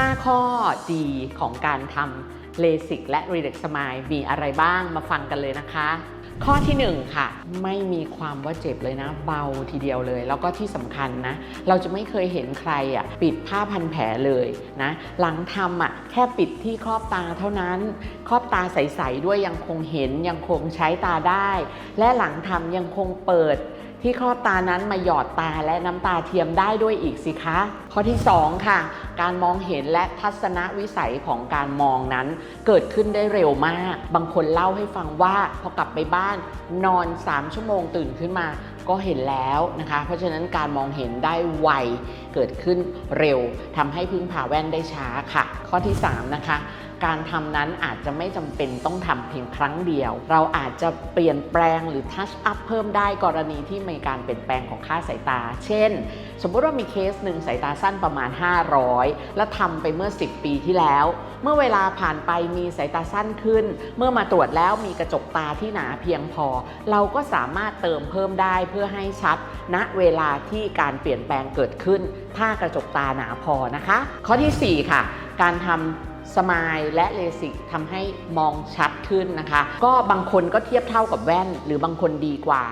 5 ข้อดีของการทำเลสิกและรีเด็กสมายมีอะไรบ้างมาฟังกันเลยนะคะ ข้อที่ 1 ค่ะ ไม่มีความว่าเจ็บเลยนะ เบาทีเดียวเลย แล้วก็ที่สำคัญนะ เราจะไม่เคยเห็นใครอะปิดผ้าพันแผลเลยนะ หลังทำอะแค่ปิดที่ครอบตาเท่านั้น ครอบตาใส ๆ ด้วยยังคงเห็นยังคงใช้ตาได้ และหลังทำยังคงเปิด ที่ครอบตานั้นมาหยอดตาและน้ำตาเทียมได้ด้วยอีกสิคะ ข้อที่ 2 ค่ะ การมองเห็นและทัศนวิสัยของการมองนั้น เกิดขึ้นได้เร็วมาก บางคนเล่าให้ฟังว่าพอกลับไปบ้านนอน 3 ชั่วโมงตื่นขึ้นมาก็เห็นแล้วนะคะ เพราะฉะนั้นการมองเห็นได้ไว เกิดขึ้นเร็วทำให้พึ่งพาแว่นได้ช้าค่ะ ข้อที่ 3 นะคะ การทำนั้นอาจจะไม่จำเป็นต้องทำเพียงครั้งเดียว เราอาจจะเปลี่ยนแปลงหรือทัชอัพเพิ่มได้กรณีที่มีการเปลี่ยนแปลงของค่าสายตา เช่น สมมติว่ามีเคสหนึ่งสายตาสั้นประมาณ 500 แล้วทำไปเมื่อ 10 ปีที่แล้ว เมื่อเวลาผ่านไปมีสายตาสั้นขึ้น เมื่อมาตรวจแล้วมีกระจกตาที่หนาเพียงพอ เราก็สามารถเติมเพิ่มได้เพื่อให้ชัดณเวลาที่การเปลี่ยนแปลงเกิดขึ้น ถ้ากระจกตาหนาพอนะคะ ข้อทีสี่4 ค่ะ การทำ สมายและเลสิกทำให้มองชัดขึ้นนะคะ ก็บางคนก็เทียบเท่ากับแว่น หรือบางคนดีกว่า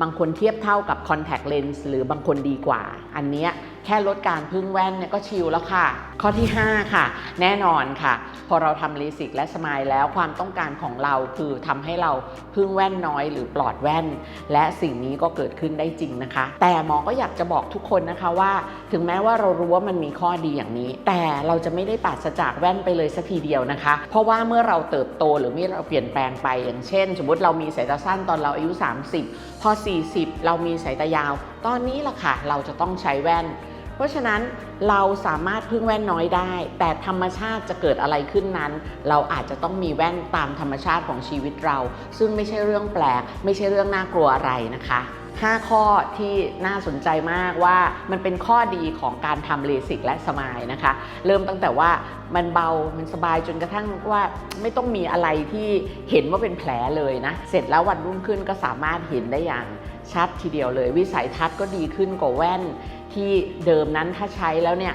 บางคนเทียบเท่ากับคอนแทคเลนส์หรือบางคนดีกว่า อันเนี้ย แค่ลดการพึ่งแว่นเนี่ยก็ชิลแล้วค่ะ ข้อที่ 5 ค่ะ แน่นอนค่ะ พอเราทำเลสิกและสมายแล้วความต้องการของเราคือทำให้เราพึ่งแว่นน้อยหรือปลอดแว่น และสิ่งนี้ก็เกิดขึ้นได้จริงนะคะ แต่หมอก็อยากจะบอกทุกคนนะคะว่า ถึงแม้ว่าเรารู้ว่ามันมีข้อดีอย่างนี้ แต่เราจะไม่ได้ปราศจากแว่นไปเลยสักทีเดียวนะคะ เพราะว่าเมื่อเราเติบโตหรือเมื่อเราเปลี่ยนแปลงไปอย่างเช่น สมมติเรามีสายตาสั้นตอนเราอายุ 30 พอ 40 เรามีสายตายาว ตอนนี้ล่ะค่ะเราจะต้องใช้แว่น เพราะฉะนั้นเราสามารถพึ่งแว่นน้อยได้ แต่ธรรมชาติจะเกิดอะไรขึ้นนั้น เราอาจจะต้องมีแว่นตามธรรมชาติของชีวิตเรา ซึ่งไม่ใช่เรื่องแปลก ไม่ใช่เรื่องน่ากลัวอะไรนะคะ5 ข้อที่น่าสนใจมากว่ามันเป็นข้อดีของการทำเลสิกและสมายนะคะ เริ่มตั้งแต่ว่ามันเบา มันสบายจนกระทั่งว่าไม่ต้องมีอะไรที่เห็นว่าเป็นแผลเลยนะ เสร็จแล้ววันรุ่งขึ้นก็สามารถเห็นได้อย่าง ชัดทีเดียวเลย วิสัยทัศน์ก็ดีขึ้นกว่าแว่น ที่เดิมนั้นถ้าใช้แล้วเนี่ย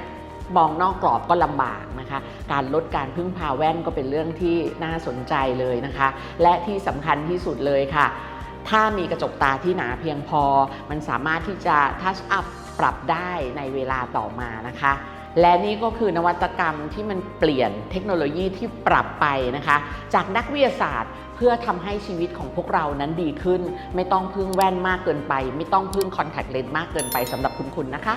มองนอกกรอบก็ลำบากนะคะ การลดการพึ่งพาแว่นก็เป็นเรื่องที่น่าสนใจเลยนะคะ และที่สำคัญที่สุดเลยค่ะ ถ้ามีกระจกตาที่หนาเพียงพอ มันสามารถที่จะทัชอัพปรับได้ในเวลาต่อมานะคะ และนี่ก็คือนวัตกรรมที่มันเปลี่ยนเทคโนโลยีที่ปรับไปนะคะ จากนักวิทยาศาสตร์เพื่อทำให้ชีวิตของพวกเรานั้นดีขึ้น ไม่ต้องพึ่งแว่นมากเกินไป ไม่ต้องพึ่งคอนแทคเลนส์มากเกินไปสำหรับคุณคุณนะคะ